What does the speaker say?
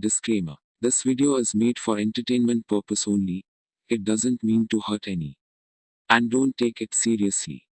Disclaimer. This video is made for entertainment purpose only. It doesn't mean to hurt any. And don't take it seriously.